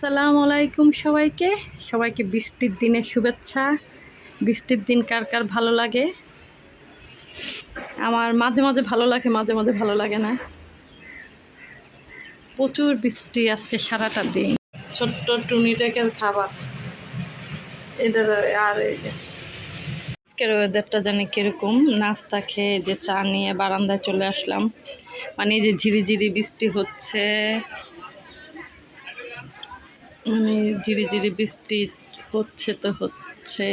সালাম আলাইকুম সবাইকে। সবাইকে বৃষ্টির দিনের শুভেচ্ছা। বৃষ্টির দিন কার কার ভালো লাগে? আমার মাঝে মাঝে ভালো লাগে, মাঝে মাঝে ভালো লাগে না। প্রচুর বৃষ্টি আজকে সারাটা দিন। ছোট্ট টুনি টেকের খাবার। এদের আর এই যে আজকের ওয়েদারটা জানি কীরকম। নাস্তা খেয়ে যে চা নিয়ে বারান্দায় চলে আসলাম। মানে যে ঝিরিঝিরি বৃষ্টি হচ্ছে। মানে ঝিরি ঝিরি বৃষ্টি হচ্ছে তো হচ্ছে।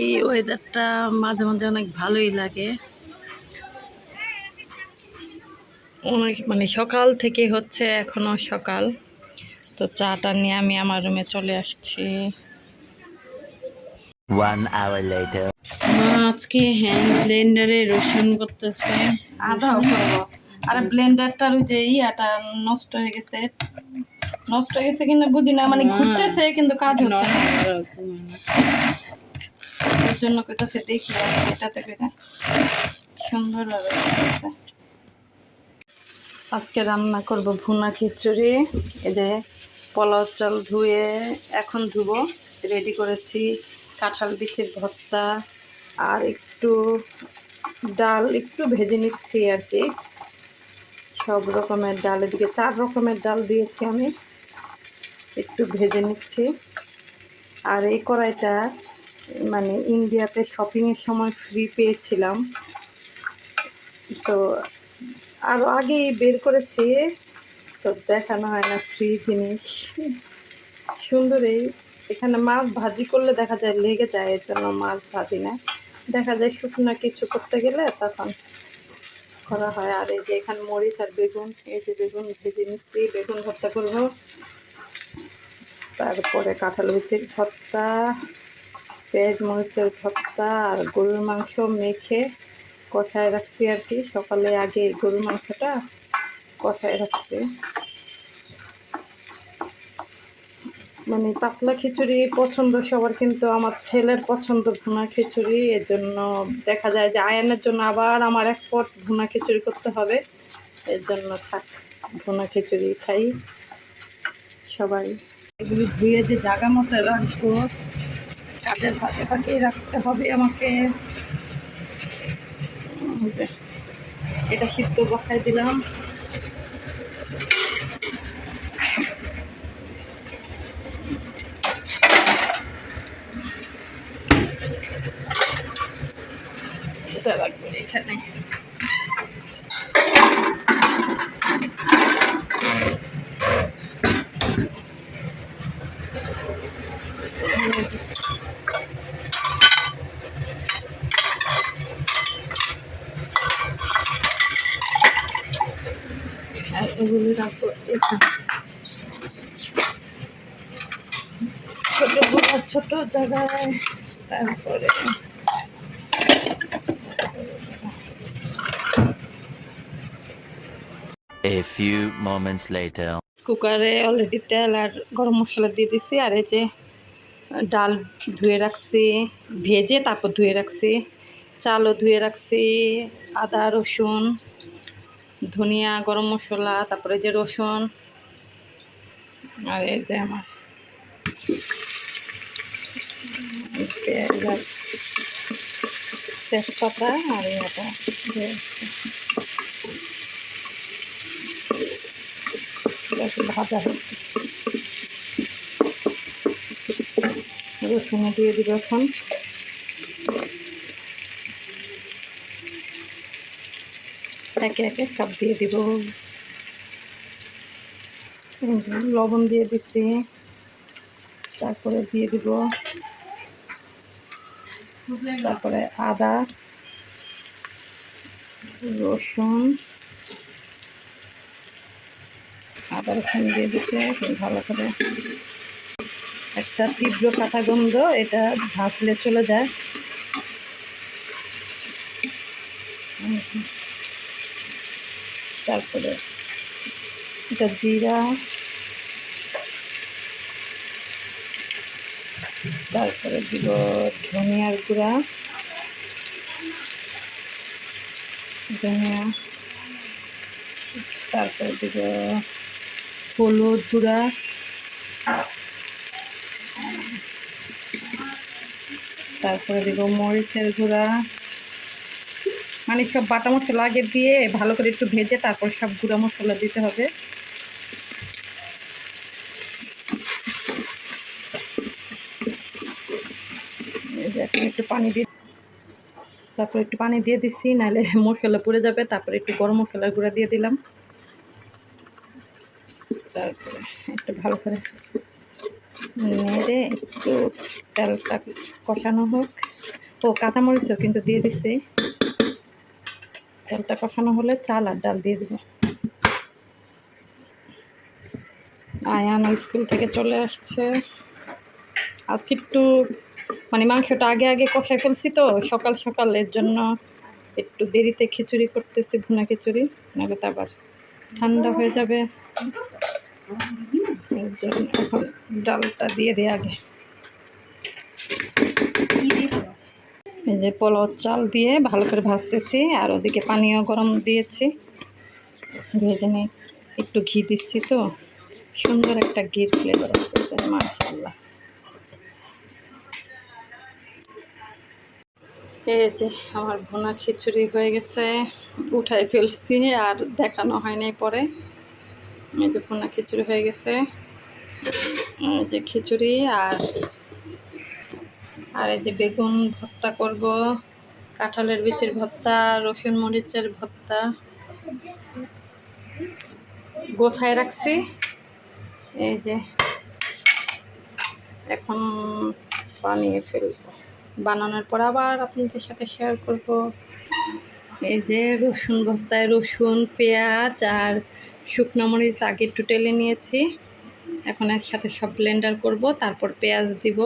এই ওয়েদারটা মাঝে মাঝে অনেক ভালোই লাগে। অনেক মানে সকাল থেকে হচ্ছে এখনও সকাল। তো চাটা নিয়ে আমি আমার রুমে চলে আসছি। One hour later. মা আজকে হ্যান্ড ব্লেন্ডারে রসুন করতেছে। আদাও করব। আরে ব্লেন্ডারটার ওই যে ইয়াটা নষ্ট হয়ে গেছে। নষ্ট হয়ে গেছে কিনা বুঝি না মানে ঘুরতেছে কিন্তু কাজ হচ্ছে না। এর জন্য কইতাছে দেখি এটাতে করে সুন্দর হবে। আজকে রান্না করব ভুনা খিচুড়ি। এই যে পোলাও চাল ধুয়ে এখন ধুবো। রেডি করেছি কাঁঠাল বিচের ভর্তা আর একটু ডাল একটু ভেজে নিচ্ছি আর কি। সব রকমের ডাল এদিকে চার রকমের ডাল দিয়েছি আমি। একটু ভেজে নিচ্ছি। আর এই কড়াইটা মানে ইন্ডিয়াতে শপিংয়ের সময় ফ্রি পেয়েছিলাম। তো আরও আগেই বের করেছি, তো দেখানো হয় না ফ্রি জিনিস। সুন্দরই এখানে মাছ ভাজি করলে দেখা যায় লেগে যায় এর জন্য মাছ ভাজি না। দেখা যায় শুকনো কিছু করতে গেলে তখন করা হয়। আর এই যে এখানে মরিচ আর বেগুন, এই যে বেগুন ভেজে নিচ্ছি, বেগুন ভর্তা করব। তারপরে কাঁঠাল বিচির ভর্তা, পেঁয়াজ মরিচের ভর্তা আর গরুর মাংস মেখে কষায় রাখছি আর কি। সকালে আগে গরুর মাংসটা কষায় রাখছি। মানে পাতলা খিচুড়ি পছন্দ, সবার কিন্তু আমার ছেলের পছন্দ ভুনা খিচুড়ি। এর জন্য দেখা যায় যে আয়নের জন্য আবার আমার এক পট ভুনা খিচুড়ি করতে হবে। এর জন্য থাক, ভুনা খিচুড়ি খাই সবাই। এগুলি ধুয়ে যে জায়গা মতো রাখব কাজের ফাঁকে ফাঁকে রাখতে হবে আমাকে। এটা সিদ্ধ বসাই দিলাম এটা রাখব এখানে আর এগুলি রাখব এখানে ছোট বড় ছোট জায়গায় তারপরে A few moments later. কুকারে অলরেডি তেল আর গরম মশলা দিয়ে দিছি, আর এই যে ডাল ধুয়ে রাখছি, ভেজে তারপর ধুয়ে রাখছি, চালও ধুয়ে রাখছি, আদা, রসুন ধনিয়া, গরম মশলা, তারপরে যে রসুন, আর এই যে আমার পেঁয়াজ, তেজপাতা আর এটা ভাজা রসুনে দিয়ে দিব এখন। একে একে সব দিয়ে দিব। লবণ দিয়ে দিচ্ছি। তারপরে দিয়ে দিব তারপরে আদা, রসুন। আদা, রসুন দিয়ে দিচ্ছে, ভালো করে। একটা তীব্র কাটা গন্ধ, এটা ভাসলে চলে যায়। তারপরে এটা জিরা, তারপরে দিব ধনিয়ার গুঁড়া, ধনিয়া, তারপরে দিব হলুদ গুঁড়া, তারপরে দিব মরিচের গুঁড়া মানে সব বাটা মশলা আগে দিয়ে ভালো করে একটু ভেজে তারপর সব গুঁড়া মশলা দিতে হবে। একটু পানি দিয়ে তারপর একটু পানি দিয়ে দিচ্ছি, নাহলে মশলা পুড়ে যাবে। তারপরে একটু গরম মশলার গুঁড়া দিয়ে দিলাম। তারপরে একটু ভালো করে নেড়ে একটু তেলটা কষানো হোক। ও কাঁচামরিচও কিন্তু দিয়ে দিছি। তেলটা কষানো হলে চাল আর ডাল দিয়ে দিব। আয়ান স্কুল থেকে চলে আসছে। আজকে একটু মানে মাংসটা আগে আগে কষায় ফেলছি তো, সকাল সকাল এর জন্য একটু দেরিতে খিচুড়ি করতেছি, ভুনা খিচুড়ি, নাহলে তো আবার ঠান্ডা হয়ে যাবে। এর জন্য এখন ডালটা দিয়ে দিই আগে। এই যে পোলাও চাল দিয়ে ভালো করে ভাজতেছি, আর ওদিকে পানিও গরম দিয়েছি। ভেজে নিয়ে একটু ঘি দিচ্ছি তো। সুন্দর একটা ঘির ফ্লেভার আসতেছে মাশাল্লাহ এই যে আমার ভুনা খিচুড়ি হয়ে গেছে, উঠাই ফেলছি আর দেখানো হয়নি পরে। এই যে ভুনা খিচুড়ি হয়ে গেছে। এই যে খিচুড়ি আর আর এই যে বেগুন ভর্তা করব, কাঁঠালের বিচির ভর্তা, রসুন মরিচের ভর্তা। গোছায় রাখছি। এই যে এখন বানিয়ে ফেলব। বানানোর পর আবার আপনাদের সাথে শেয়ার করব। এই যে রসুন ভর্তায় রসুন, পেঁয়াজ আর শুকনো মরিচ আগে একটু টেলে নিয়েছি। এখন একসাথে সব ব্লেন্ডার করব, তারপর পেঁয়াজ দিব।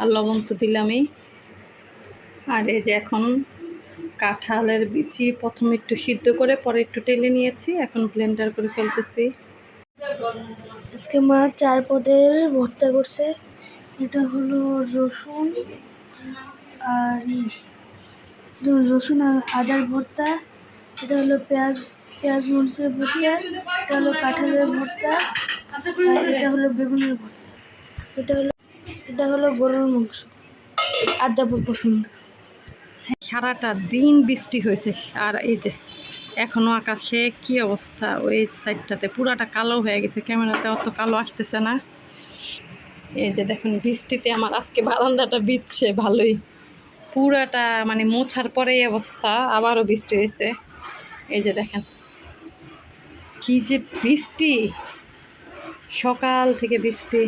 আর লবণ তো দিলামই। আর এই যে এখন কাঁঠালের বিচি প্রথমে একটু সিদ্ধ করে পরে একটু টেলে নিয়েছি, এখন ব্লেন্ডার করে ফেলতেছি। আজকে মা চার পদের ভর্তা করছে, এটা হলো রসুন আর রসুন আর আদার ভর্তা, এটা হলো পেঁয়াজ পেঁয়াজ মরিচের ভর্তা, এটা হলো কাঁঠালের ভর্তা এটা হলো বেগুনের ভর্তা। এটা হলো এটা হলো গরুর মাংস। আদাপুর পছন্দ। সারাটা দিন বৃষ্টি হয়েছে। আর এই যে, এখনও আকাশে কি অবস্থা? ওই সাইডটাতে পুরাটা কালো হয়ে গেছে। ক্যামেরাতে অত কালো আসতেছে না। এই যে দেখুন, বৃষ্টিতে আমার আজকে বারান্দাটা বিচ্ছে ভালোই। পুরাটা মানে মোছার পরে এই অবস্থা, আবারও বৃষ্টি হয়েছে। এই যে দেখেন, কি যে বৃষ্টি! সকাল থেকে বৃষ্টি।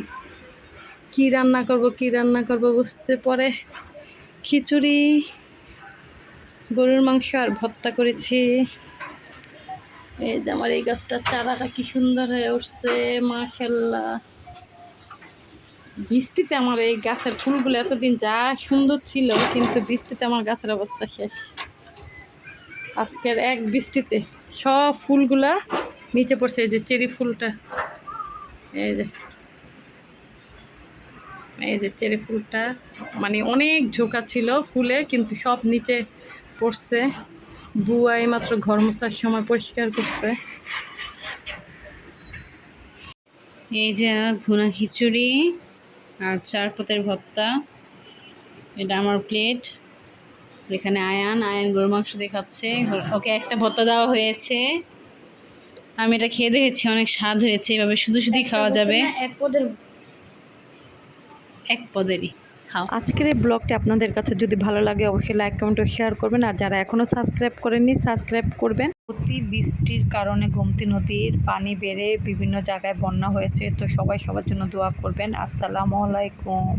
কি রান্না করব, কি রান্না করব বুঝতে পরে খিচুড়ি, গরুর মাংস আর ভর্তা করেছি। এই যে আমার এই গাছটার চারাটা কি সুন্দর হয়ে উঠছে মাশাল্লাহ বৃষ্টিতে আমার এই গাছের ফুলগুলো এতদিন যা সুন্দর ছিল, কিন্তু বৃষ্টিতে আমার গাছের অবস্থা শেষ। আজকের এক বৃষ্টিতে সব ফুলগুলা নিচে পড়ছে, এই যে চেরি ফুলটা। এই যে এই যে চেরি ফুলটা মানে অনেক ঝোঁকা ছিল ফুলে, কিন্তু সব নিচে পড়ছে। বুয়া মাত্র ঘর মোছার সময় পরিষ্কার করছে। এই যে ভুনা খিচুড়ি আর চার পাতের ভর্তা। এটা আমার প্লেট। এখানে আয়ান আয়ান গরু মাংস দেখাচ্ছে। ওকে একটা ভর্তা দেওয়া হয়েছে। আমি এটা খেয়ে দেখেছি, অনেক স্বাদ হয়েছে। এভাবে শুধু শুধুই খাওয়া যাবে। এক পদের এক পদেরই। আজকের এই ব্লগটি আপনাদের কাছে যদি ভালো লাগে, অবশ্যই লাইক, কমেন্ট ও শেয়ার করবেন। আর যারা এখনও সাবস্ক্রাইব করেননি, সাবস্ক্রাইব করবেন। অতি বৃষ্টির কারণে গোমতী নদীর পানি বেড়ে বিভিন্ন জায়গায় বন্যা হয়েছে, তো সবাই সবার জন্য দোয়া করবেন। আসসালামু আলাইকুম।